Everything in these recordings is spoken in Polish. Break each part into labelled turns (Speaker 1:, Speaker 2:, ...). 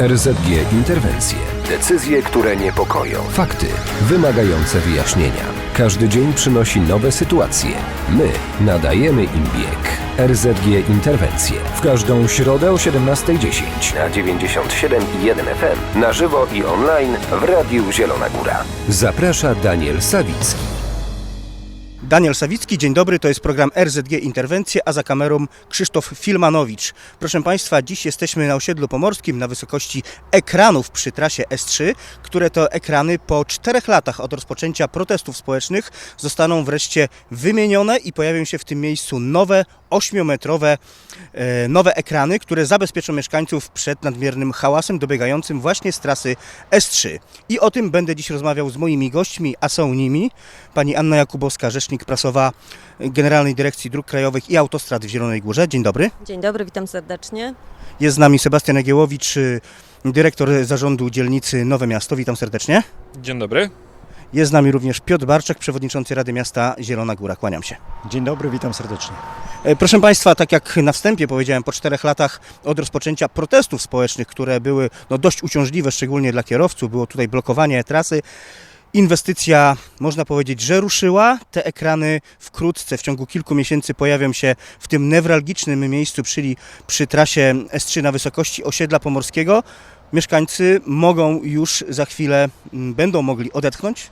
Speaker 1: RZG Interwencje. Decyzje, które niepokoją. Fakty wymagające wyjaśnienia. Każdy dzień przynosi nowe sytuacje. My nadajemy im bieg. RZG Interwencje. W każdą środę o 17.10 na 97,1 FM. Na żywo i online w Radiu Zielona Góra. Zaprasza Daniel Sawicki.
Speaker 2: Daniel Sawicki, dzień dobry, to jest program RZG Interwencje, a za kamerą Krzysztof Filmanowicz. Proszę Państwa, dziś jesteśmy na osiedlu pomorskim na wysokości ekranów przy trasie S3, które to ekrany po czterech latach od rozpoczęcia protestów społecznych zostaną wreszcie wymienione i pojawią się w tym miejscu nowe, ośmiometrowe e, nowe ekrany, które zabezpieczą mieszkańców przed nadmiernym hałasem dobiegającym właśnie z trasy S3. I o tym będę dziś rozmawiał z moimi gośćmi, a są nimi pani Anna Jakubowska, rzecznik prasowa Generalnej Dyrekcji Dróg Krajowych i Autostrad w Zielonej Górze. Dzień dobry.
Speaker 3: Dzień dobry, witam serdecznie.
Speaker 2: Jest z nami Sebastian Egiełowicz, dyrektor zarządu dzielnicy Nowe Miasto. Witam serdecznie.
Speaker 4: Dzień dobry.
Speaker 2: Jest z nami również Piotr Barczak, przewodniczący Rady Miasta Zielona Góra. Kłaniam się.
Speaker 5: Dzień dobry, witam serdecznie.
Speaker 2: E, Proszę Państwa, tak jak na wstępie powiedziałem, po czterech latach od rozpoczęcia protestów społecznych, które były no, dość uciążliwe, szczególnie dla kierowców, było tutaj blokowanie trasy. Inwestycja, można powiedzieć, że ruszyła. Te ekrany wkrótce, w ciągu kilku miesięcy pojawią się w tym newralgicznym miejscu, czyli przy trasie S3 na wysokości osiedla pomorskiego. Mieszkańcy mogą już za chwilę, będą mogli odetchnąć,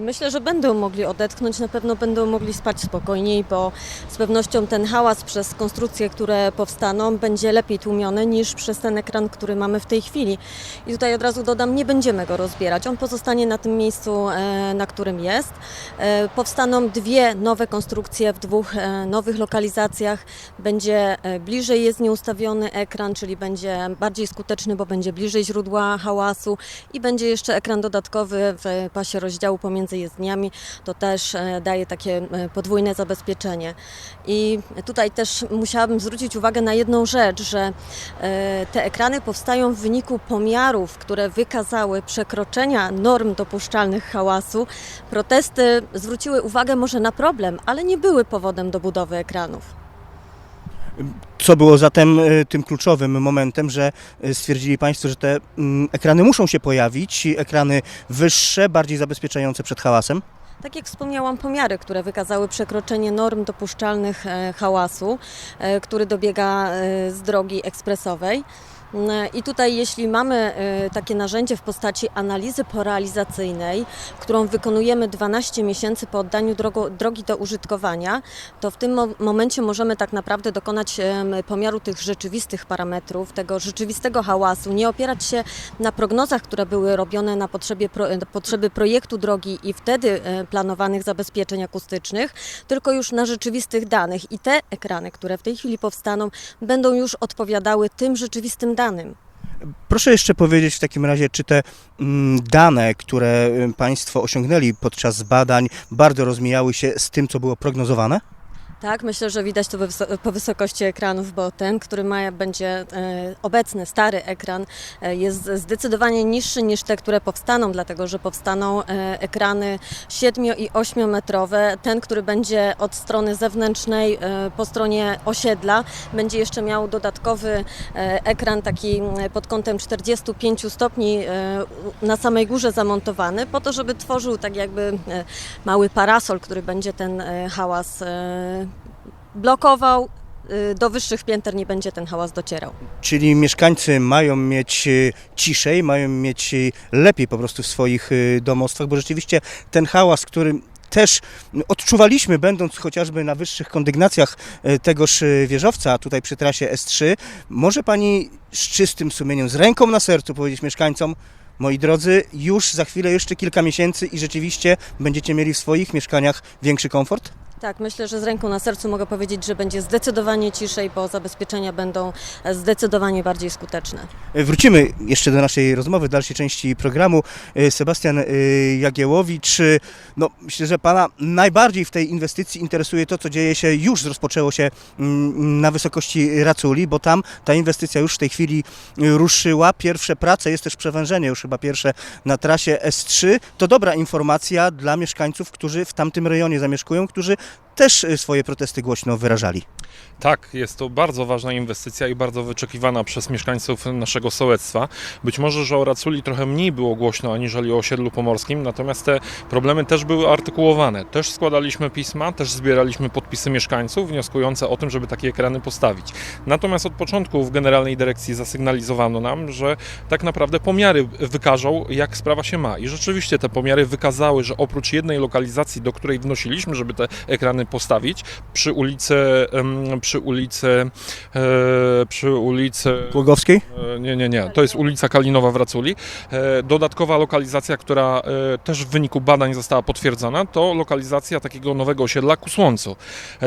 Speaker 3: Myślę, że będą mogli odetchnąć, na pewno będą mogli spać spokojniej, bo z pewnością ten hałas przez konstrukcje, które powstaną, będzie lepiej tłumiony niż przez ten ekran, który mamy w tej chwili. I tutaj od razu dodam, nie będziemy go rozbierać. On pozostanie na tym miejscu, e, na którym jest. E, Powstaną dwie nowe konstrukcje w dwóch e, nowych lokalizacjach. Będzie e, bliżej jest nieustawiony ekran, czyli będzie bardziej skuteczny, bo będzie bliżej źródła hałasu i będzie jeszcze ekran dodatkowy w pasie rozdziału pomiędzy jezdniami. To też e, daje takie e, podwójne zabezpieczenie. I tutaj też musiałabym zwrócić uwagę na jedną rzecz, że e, te ekrany powstają w wyniku pomiarów, które wykazały przekroczenia norm dopuszczalnych hałasu. Protesty zwróciły uwagę może na problem, ale nie były powodem do budowy ekranów.
Speaker 2: Co było zatem e, tym kluczowym momentem, że e, stwierdzili Państwo, że te mm, ekrany muszą się pojawić, ekrany wyższe, bardziej zabezpieczające przed hałasem?
Speaker 3: Tak jak wspomniałam, pomiary, które wykazały przekroczenie norm dopuszczalnych e, hałasu, e, który dobiega e, z drogi ekspresowej. I tutaj, jeśli mamy e, takie narzędzie w postaci analizy porealizacyjnej, którą wykonujemy 12 miesięcy po oddaniu drogo, drogi do użytkowania, to w tym mo- momencie możemy tak naprawdę dokonać pomiaru tych rzeczywistych parametrów, tego rzeczywistego hałasu, nie opierać się na prognozach, które były robione na potrzebie, potrzeby projektu drogi i wtedy e, planowanych zabezpieczeń akustycznych, tylko już na rzeczywistych danych. I te ekrany, które w tej chwili powstaną, będą już odpowiadały tym rzeczywistym danym.
Speaker 2: Proszę jeszcze powiedzieć w takim razie, czy te mm, dane, które y, Państwo osiągnęli podczas badań, bardzo rozmijały się z tym, co było prognozowane?
Speaker 3: Tak, myślę, że widać to po wysokości ekranów, bo ten, który ma, będzie e, obecny, stary ekran, e, jest zdecydowanie niższy niż te, które powstaną, dlatego że powstaną e, ekrany 7 i 8 metrowe. Ten, który będzie od strony zewnętrznej po stronie osiedla, będzie jeszcze miał dodatkowy ekran taki pod kątem 45 stopni na samej górze zamontowany, po to, żeby tworzył tak jakby mały parasol, który będzie ten hałas blokował. y, Do wyższych pięter nie będzie ten hałas docierał.
Speaker 2: Czyli mieszkańcy mają mieć y, ciszej, mają mieć y, lepiej po prostu w swoich domostwach, bo rzeczywiście ten hałas, który też odczuwaliśmy, będąc chociażby na wyższych kondygnacjach tegoż wieżowca, tutaj przy trasie S3, może Pani z czystym sumieniem, z ręką na sercu powiedzieć mieszkańcom, moi drodzy, już za chwilę, jeszcze kilka miesięcy i rzeczywiście będziecie mieli w swoich mieszkaniach większy komfort?
Speaker 3: Tak, myślę, że z ręką na sercu mogę powiedzieć, że będzie zdecydowanie ciszej, bo zabezpieczenia będą e, zdecydowanie bardziej skuteczne.
Speaker 2: Wrócimy jeszcze do naszej rozmowy, dalszej części programu. E, Sebastian e, Jagiełowicz, e, no myślę, że Pana najbardziej w tej inwestycji interesuje to, co dzieje się, już rozpoczęło się mm, na wysokości Raculi, bo tam ta inwestycja już w tej chwili e, ruszyła. Pierwsze prace, jest też przewężenie już chyba pierwsze na trasie S3. To dobra informacja dla mieszkańców, którzy w tamtym rejonie zamieszkują, którzy też y, swoje protesty głośno wyrażali.
Speaker 4: Tak, jest to bardzo ważna inwestycja i bardzo wyczekiwana przez mieszkańców naszego sołectwa. Być może, że o Raculi trochę mniej było głośno aniżeli o osiedlu pomorskim, natomiast te problemy też były artykułowane. Też składaliśmy pisma, też zbieraliśmy podpisy mieszkańców wnioskujące o tym, żeby takie ekrany postawić. Natomiast od początku w Generalnej Dyrekcji zasygnalizowano nam, że tak naprawdę pomiary wykażą, jak sprawa się ma. I rzeczywiście te pomiary wykazały, że oprócz jednej lokalizacji, do której wnosiliśmy, żeby te ekrany postawić, przy ulicy, przy ulicy, e, przy ulicy
Speaker 2: Głogowskiej?
Speaker 4: E, Nie, nie, nie. To jest ulica Kalinowa w Raculi. E, Dodatkowa lokalizacja, która też w wyniku badań została potwierdzona, to lokalizacja takiego nowego osiedla ku Słońcu.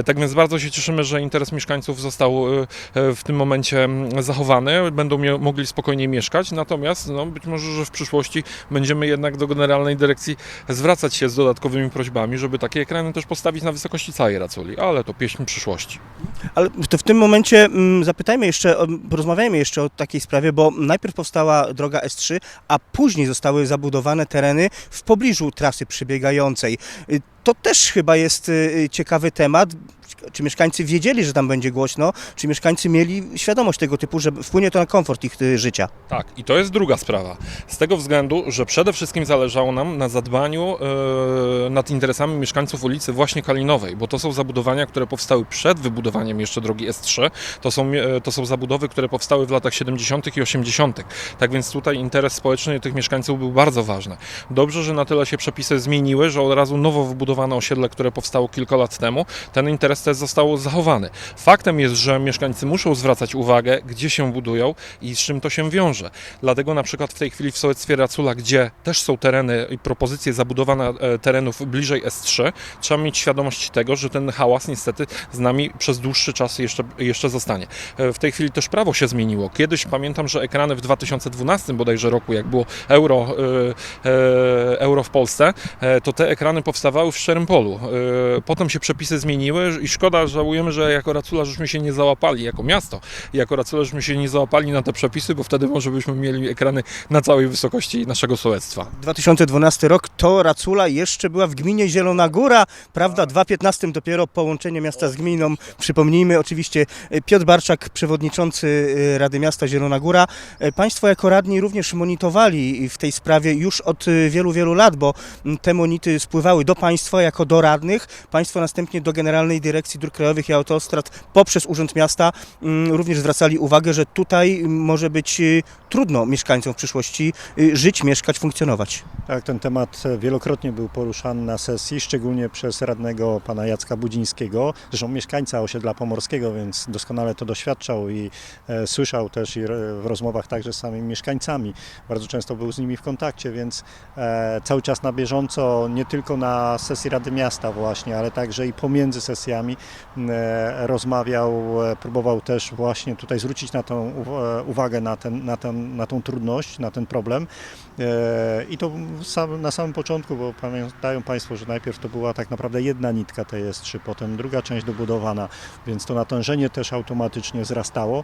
Speaker 4: Tak więc bardzo się cieszymy, że interes mieszkańców został w tym momencie mm, zachowany. Będą mogli spokojnie mieszkać, natomiast no, być może, że w przyszłości będziemy jednak do Generalnej Dyrekcji zwracać się z dodatkowymi prośbami, żeby takie ekrany też postawić na wysokości całej Raculi, ale to pieśń przyszłości.
Speaker 2: Ale to w tym momencie mm, zapytajmy jeszcze, porozmawiajmy jeszcze o takiej sprawie, bo najpierw powstała droga S3, a później zostały zabudowane tereny w pobliżu trasy przebiegającej. Y, To też chyba jest y, ciekawy temat. Czy mieszkańcy wiedzieli, że tam będzie głośno? Czy mieszkańcy mieli świadomość tego typu, że wpłynie to na komfort ich y, życia?
Speaker 4: Tak, i to jest druga sprawa. Z tego względu, że przede wszystkim zależało nam na zadbaniu e, nad interesami mieszkańców ulicy właśnie Kalinowej, bo to są zabudowania, które powstały przed wybudowaniem jeszcze drogi S3. To są, e, to są zabudowy, które powstały w latach 70. i 80. Tak więc tutaj interes społeczny tych mieszkańców był bardzo ważny. Dobrze, że na tyle się przepisy zmieniły, że od razu nowo wybudowane osiedle, które powstało kilka lat temu, ten interes też został zachowany. Faktem jest, że mieszkańcy muszą zwracać uwagę, gdzie się budują i z czym to się wiąże. Dlatego na przykład w tej chwili w sołectwie Racula, gdzie też są tereny i propozycje zabudowania e, terenów bliżej S3, trzeba mieć świadomość tego, że ten hałas niestety z nami przez dłuższy czas jeszcze, jeszcze zostanie. E, W tej chwili też prawo się zmieniło. Kiedyś pamiętam, że ekrany w 2012 bodajże roku, jak było euro, e, euro w Polsce, to te ekrany powstawały w szczerym polu. Potem się przepisy zmieniły i szkoda, żałujemy, że jako Racula żeśmy się nie załapali, jako miasto, jako Racula żeśmy się nie załapali na te przepisy, bo wtedy może byśmy mieli ekrany na całej wysokości naszego sołectwa.
Speaker 2: 2012 rok to Racula jeszcze była w gminie Zielona Góra, prawda? 2015 dopiero połączenie miasta z gminą. Przypomnijmy oczywiście e, Piotr Barczak, przewodniczący e, Rady Miasta Zielona Góra. E, Państwo jako radni również monitowali w tej sprawie już od wielu, wielu lat, bo te monity spływały do Państwa jako do radnych. Państwo następnie do Generalnej Dyrekcji Dróg Krajowych i Autostrad poprzez Urząd Miasta m, również zwracali uwagę, że tutaj może być e, trudno mieszkańcom w przyszłości e, żyć, mieszkać, funkcjonować.
Speaker 5: Tak, ten temat wielokrotnie był poruszany na sesji, szczególnie przez radnego pana Jacka Budzińskiego, zresztą mieszkańca osiedla pomorskiego, więc doskonale to doświadczał i e, słyszał też i re- w rozmowach także z samymi mieszkańcami. Bardzo często był z nimi w kontakcie, więc e, cały czas na bieżąco, nie tylko na sesji Rady Miasta właśnie, ale także i pomiędzy sesjami e, rozmawiał, e, próbował też właśnie tutaj zwrócić na tą e, uwagę na, ten, na, ten, na tą trudność, na ten problem. I to na samym początku, bo pamiętają Państwo, że najpierw to była tak naprawdę jedna nitka TS3, potem druga część dobudowana, więc to natężenie też automatycznie wzrastało,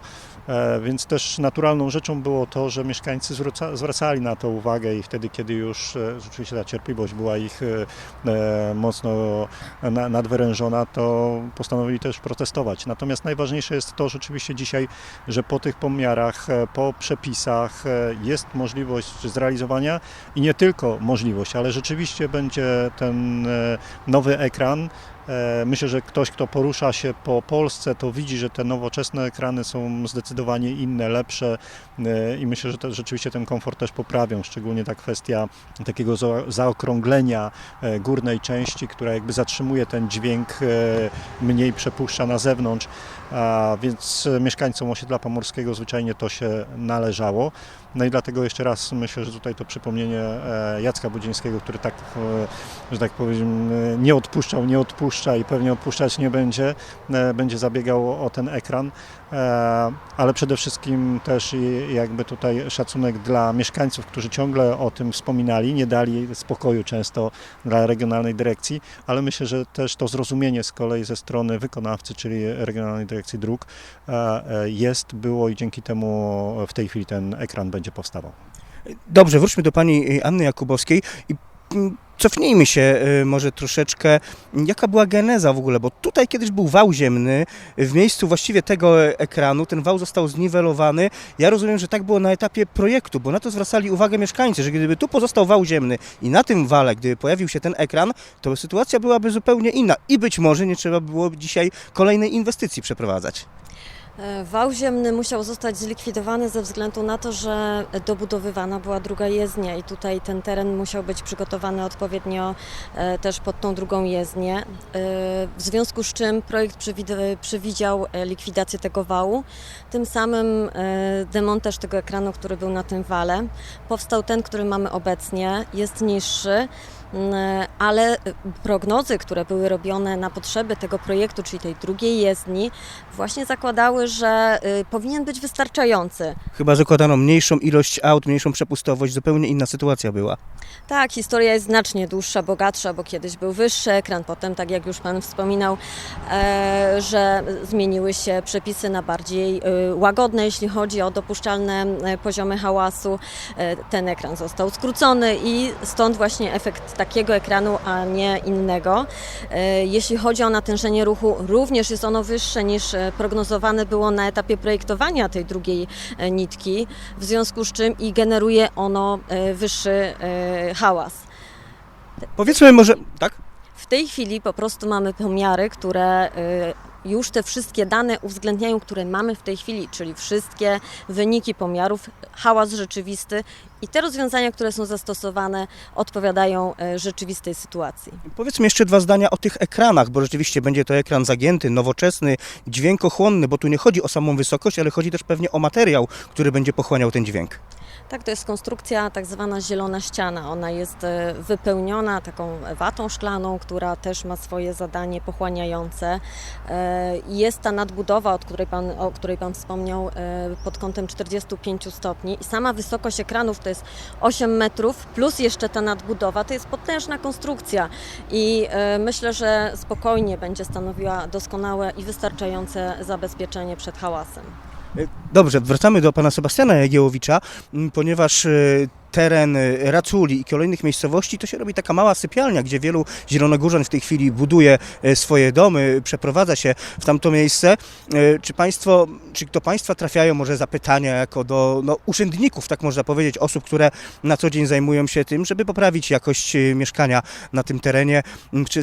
Speaker 5: więc też naturalną rzeczą było to, że mieszkańcy zwraca, zwracali na to uwagę i wtedy, kiedy już rzeczywiście ta cierpliwość była ich mocno na, nadwyrężona, to postanowili też protestować. Natomiast najważniejsze jest to rzeczywiście dzisiaj, że po tych pomiarach, e, po przepisach e, jest możliwość zrealizowania i nie tylko możliwość, ale rzeczywiście będzie ten e, nowy ekran. E, Myślę, że ktoś, kto porusza się po Polsce, to widzi, że te nowoczesne ekrany są zdecydowanie inne, lepsze e, i myślę, że to rzeczywiście ten komfort też poprawią, szczególnie ta kwestia takiego za- zaokrąglenia e, górnej części, która jakby zatrzymuje ten dźwięk, mniej przepuszcza na zewnątrz, więc mieszkańcom osiedla pomorskiego zwyczajnie to się należało. No i dlatego jeszcze raz myślę, że tutaj to przypomnienie e, Jacka Budzińskiego, który tak, e, że tak powiem, e, nie odpuszczał, nie odpuszcza i pewnie odpuszczać nie będzie, będzie zabiegał o ten ekran, ale przede wszystkim też jakby tutaj szacunek dla mieszkańców, którzy ciągle o tym wspominali, nie dali spokoju często dla regionalnej dyrekcji, ale myślę, że też to zrozumienie z kolei ze strony wykonawcy, czyli Regionalnej Dyrekcji Dróg jest, było i dzięki temu w tej chwili ten ekran będzie powstawał.
Speaker 2: Dobrze, wróćmy do pani y, Anny Jakubowskiej i mm, Cofnijmy się y, może troszeczkę, jaka była geneza w ogóle, bo tutaj kiedyś był wał ziemny, w miejscu właściwie tego ekranu, ten wał został zniwelowany. Ja rozumiem, że tak było na etapie projektu, bo na to zwracali uwagę mieszkańcy, że gdyby tu pozostał wał ziemny i na tym wale, gdyby pojawił się ten ekran, to sytuacja byłaby zupełnie inna i być może nie trzeba było dzisiaj kolejnej inwestycji przeprowadzać.
Speaker 3: E, Wał ziemny musiał zostać zlikwidowany ze względu na to, że dobudowywana była druga jezdnia i tutaj ten teren musiał być przygotowany odpowiednio e, też pod tą drugą jezdnię. E, W związku z czym projekt przewid- przewidział likwidację tego wału, tym samym demontaż tego ekranu, który był na tym wale. Powstał ten, który mamy obecnie, jest niższy. Mm, Ale prognozy, które były robione na potrzeby tego projektu, czyli tej drugiej jezdni, właśnie zakładały, że y, powinien być wystarczający.
Speaker 2: Chyba zakładano mniejszą ilość aut, mniejszą przepustowość, zupełnie inna sytuacja była.
Speaker 3: Tak, historia jest znacznie dłuższa, bogatsza, bo kiedyś był wyższy ekran, potem, tak jak już Pan wspominał, e, że zmieniły się przepisy na bardziej e, łagodne, jeśli chodzi o dopuszczalne e, poziomy hałasu. E, ten ekran został skrócony i stąd właśnie efekt takiego ekranu, a nie innego. Jeśli chodzi o natężenie ruchu, również jest ono wyższe niż prognozowane było na etapie projektowania tej drugiej e, nitki, w związku z czym i generuje ono e, wyższy e, hałas.
Speaker 2: Powiedzmy może, tak?
Speaker 3: W tej chwili po prostu mamy pomiary, które już te wszystkie dane uwzględniają, które mamy w tej chwili, czyli wszystkie wyniki pomiarów, hałas rzeczywisty i te rozwiązania, które są zastosowane, odpowiadają y, rzeczywistej sytuacji.
Speaker 2: Powiedzmy jeszcze dwa zdania o tych ekranach, bo rzeczywiście będzie to ekran zagięty, nowoczesny, dźwiękochłonny, bo tu nie chodzi o samą wysokość, ale chodzi też pewnie o materiał, który będzie pochłaniał ten dźwięk.
Speaker 3: Tak, to jest konstrukcja tak zwana zielona ściana. Ona jest e, wypełniona taką watą szklaną, która też ma swoje zadanie pochłaniające. E, Jest ta nadbudowa, od której pan, o której Pan wspomniał, e, pod kątem 45 stopni i sama wysokość ekranów to jest 8 metrów, plus jeszcze ta nadbudowa, to jest potężna konstrukcja i e, myślę, że spokojnie będzie stanowiła doskonałe i wystarczające zabezpieczenie przed hałasem.
Speaker 2: Dobrze, wracamy do pana Sebastiana Jagiełowicza, ponieważ e, teren e, Raculi i kolejnych miejscowości to się robi taka mała sypialnia, gdzie wielu zielonogórzan w tej chwili buduje e, swoje domy, przeprowadza się w tamto miejsce. E, Czy państwo, czy do państwa trafiają może zapytania jako do no, urzędników, tak można powiedzieć, osób, które na co dzień zajmują się tym, żeby poprawić jakość mieszkania na tym terenie? M, Czy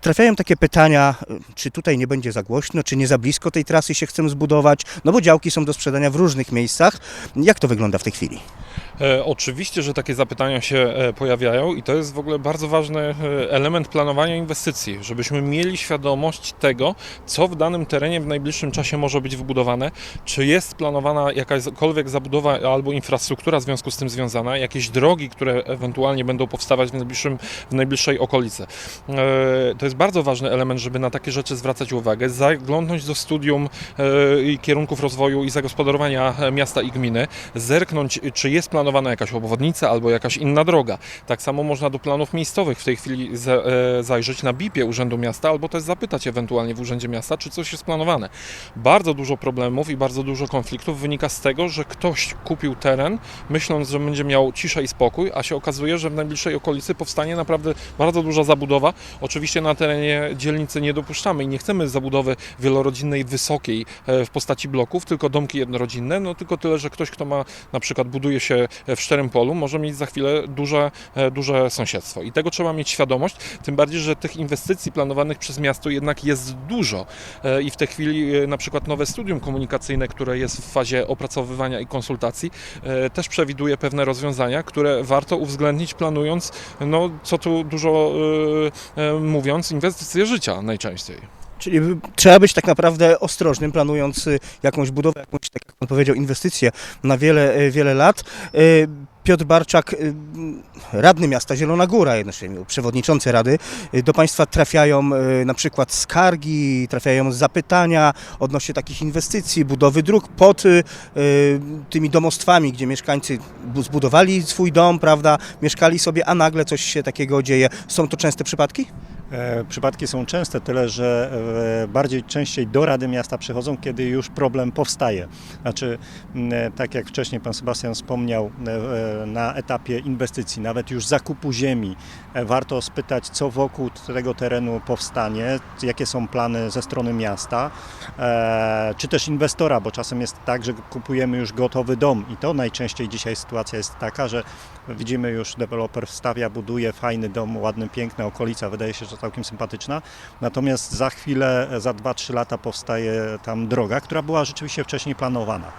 Speaker 2: trafiają takie pytania, czy tutaj nie będzie za głośno, czy nie za blisko tej trasy się chcemy zbudować? No bo działki są do sprzedania w różnych miejscach. Jak to wygląda w tej chwili?
Speaker 4: E, oczywiście, że takie zapytania się e, pojawiają i to jest w ogóle bardzo ważny e, element planowania inwestycji, żebyśmy mieli świadomość tego, co w danym terenie w najbliższym czasie może być wybudowane, czy jest planowana jakakolwiek zabudowa albo infrastruktura w związku z tym związana, jakieś drogi, które ewentualnie będą powstawać w, najbliższym, w najbliższej okolicy. To jest bardzo ważny element, żeby na takie rzeczy zwracać uwagę, zaglądnąć do studium kierunków rozwoju i zagospodarowania miasta i gminy, zerknąć, czy jest planowana jakaś obwodnica albo jakaś inna droga. Tak samo można do planów miejscowych w tej chwili e, zajrzeć na BIP-ie Urzędu Miasta albo też zapytać ewentualnie w Urzędzie Miasta, czy coś jest planowane. Bardzo dużo problemów i bardzo dużo konfliktów wynika z tego, że ktoś kupił teren, myśląc, że będzie miał ciszę i spokój, a się okazuje, że w najbliższej okolicy powstanie naprawdę bardzo duża zabudowa. Oczywiście na terenie dzielnicy nie dopuszczamy i nie chcemy zabudowy wielorodzinnej, wysokiej e, w postaci bloków, tylko domki jednorodzinne, no tylko tyle, że ktoś, kto ma na przykład buduje się w szczerym polu, może mieć za chwilę duże, e, duże sąsiedztwo. I tego trzeba mieć świadomość, tym bardziej, że tych inwestycji planowanych przez miasto jednak jest dużo. E, I w tej chwili e, na przykład nowe studium komunikacyjne, które jest w fazie opracowywania i konsultacji, też przewiduje pewne rozwiązania, które warto uwzględnić planując, no co tu dużo mówiąc, inwestycje życia najczęściej.
Speaker 2: Czyli trzeba być tak naprawdę ostrożnym, planując y, jakąś budowę, jakąś, tak jak pan powiedział, inwestycję na wiele, y, wiele lat. Y, Piotr Barczak, radny miasta Zielona Góra, jednocześnie przewodniczący rady, do państwa trafiają na przykład skargi, trafiają zapytania odnośnie takich inwestycji, budowy dróg pod tymi domostwami, gdzie mieszkańcy bu- zbudowali swój dom, prawda, mieszkali sobie, a nagle coś się takiego dzieje. Są to częste przypadki?
Speaker 5: E, Przypadki są częste, tyle że e, bardziej częściej do Rady Miasta przychodzą, kiedy już problem powstaje. Znaczy, e, tak jak wcześniej pan Sebastian wspomniał, na etapie inwestycji, nawet już zakupu ziemi, warto spytać, co wokół tego terenu powstanie, jakie są plany ze strony miasta, e, czy też inwestora, bo czasem jest tak, że kupujemy już gotowy dom i to najczęściej dzisiaj sytuacja jest taka, że widzimy już deweloper wstawia, buduje fajny dom, ładny, piękny, okolica wydaje się, że całkiem sympatyczna, natomiast za chwilę, za 2-3 lata powstaje tam droga, która była rzeczywiście wcześniej planowana.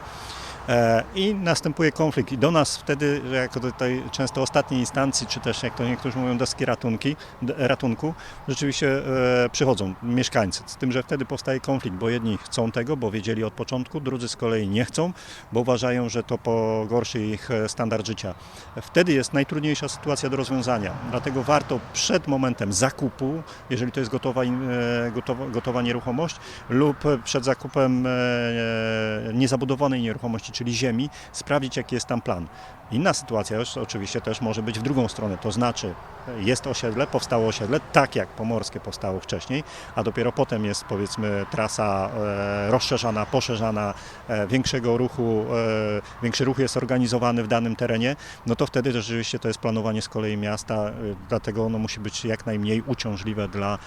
Speaker 5: E, I następuje konflikt. I do nas wtedy, jako do tej często ostatniej instancji, czy też jak to niektórzy mówią, deski ratunki, ratunku, rzeczywiście e, przychodzą mieszkańcy. Z tym, że wtedy powstaje konflikt, bo jedni chcą tego, bo wiedzieli od początku, drudzy z kolei nie chcą, bo uważają, że to pogorszy ich e, standard życia. Wtedy jest najtrudniejsza sytuacja do rozwiązania. Dlatego warto przed momentem zakupu, jeżeli to jest gotowa, gotowa, gotowa nieruchomość, lub przed zakupem niezabudowanej nieruchomości, czyli ziemi, sprawdzić, jaki jest tam plan. Inna sytuacja już oczywiście też może być w drugą stronę, to znaczy jest osiedle, powstało osiedle, tak jak pomorskie powstało wcześniej, a dopiero potem jest powiedzmy trasa e, rozszerzana, poszerzana, e, większego ruchu, e, większy ruch jest organizowany w danym terenie, no to wtedy rzeczywiście to jest planowanie z kolei miasta, dlatego ono musi być jak najmniej uciążliwe dla,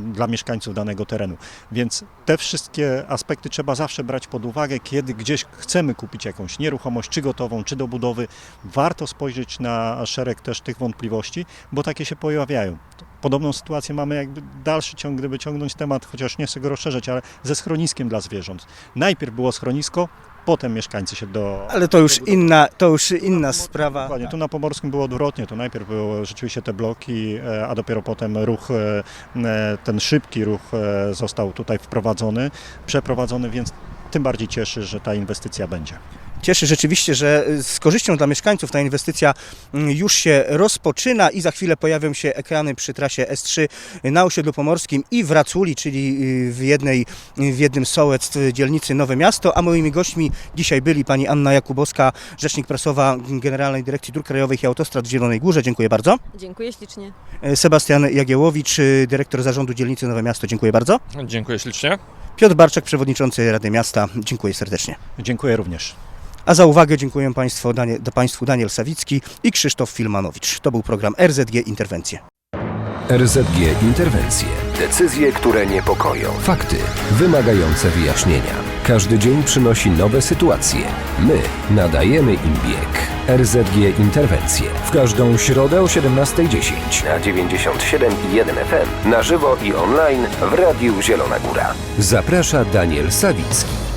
Speaker 5: dla mieszkańców danego terenu. Więc te wszystkie aspekty trzeba zawsze brać pod uwagę, kiedy gdzieś chcemy kupić jakąś nieruchomość, czy gotową, czy do budowy. Warto spojrzeć na szereg też tych wątpliwości, bo takie się pojawiają. Podobną sytuację mamy jakby dalszy ciąg, gdyby ciągnąć temat, chociaż nie chcę go rozszerzać, ale ze schroniskiem dla zwierząt. Najpierw było schronisko, potem mieszkańcy się do...
Speaker 2: Ale to już inna, to już inna sprawa.
Speaker 5: Dokładnie, tu na Pomorskim było odwrotnie, to najpierw były rzeczywiście te bloki, e, a dopiero potem ruch, e, e, ten szybki ruch został tutaj wprowadzony, przeprowadzony, więc tym bardziej cieszy, że ta inwestycja będzie.
Speaker 2: Cieszy rzeczywiście, że y, z korzyścią dla mieszkańców ta inwestycja mm, już się rozpoczyna i za chwilę pojawią się ekrany przy trasie S3 na osiedlu pomorskim i w Raculi, czyli y, w, jednej, w jednym sołectw dzielnicy Nowe Miasto, a moimi gośćmi dzisiaj byli pani Anna Jakubowska, rzecznik prasowa Generalnej Dyrekcji Dróg Krajowych i Autostrad w Zielonej Górze, dziękuję bardzo.
Speaker 3: Dziękuję ślicznie.
Speaker 2: Sebastian Jagiełowicz, y, dyrektor zarządu dzielnicy Nowe Miasto, dziękuję bardzo.
Speaker 4: Dziękuję ślicznie.
Speaker 2: Piotr Barczak, przewodniczący Rady Miasta, dziękuję serdecznie.
Speaker 5: Dziękuję również.
Speaker 2: A za uwagę dziękuję Państwu, Danie, Państwu Daniel Sawicki i Krzysztof Filmanowicz. To był program RZG Interwencje.
Speaker 1: RZG Interwencje. Decyzje, które niepokoją. Fakty wymagające wyjaśnienia. Każdy dzień przynosi nowe sytuacje. My nadajemy im bieg. RZG Interwencje. W każdą środę o 17.10 na 97,1 FM. Na żywo i online w Radiu Zielona Góra. Zaprasza Daniel Sawicki.